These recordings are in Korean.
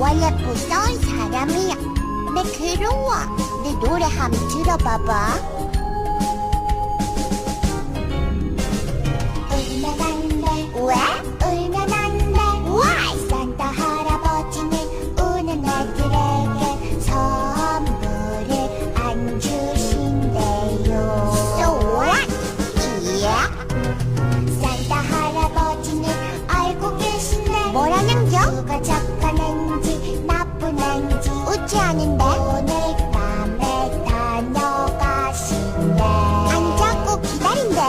원래 무서운 사람이야. 내 괴로워. 내 노래 한번 들어봐봐. 누가 착한 앤지 나쁜 앤지 웃지 않은데? 오늘 밤에 다녀가신대 안 잡고 기다린대.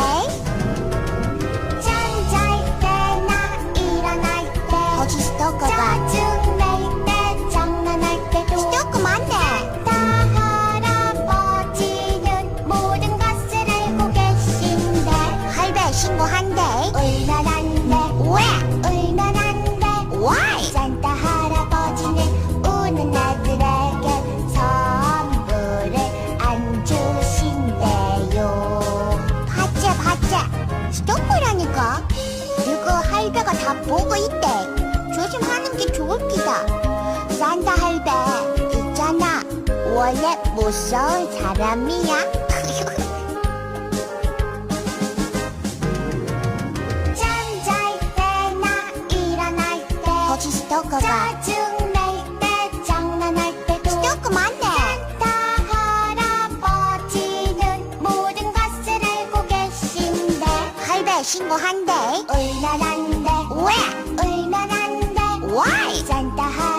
잠잘 때나 일어날 때. 거기 스토커가 짜증낼 때 장난할 때도 스토커 맞네. 산타 할아버지는 모든 것을 알고 계신데. 할배 신고한대 할배가 다 보고 있대. 조심하는 게 좋을 기다. 산타 할배. 있잖아. 원래 무서운 사람이야. 잠잘 때나 일어날 때 거기 스토커가 신고한대 울면 안돼 왜? 울면 안돼 why? 산타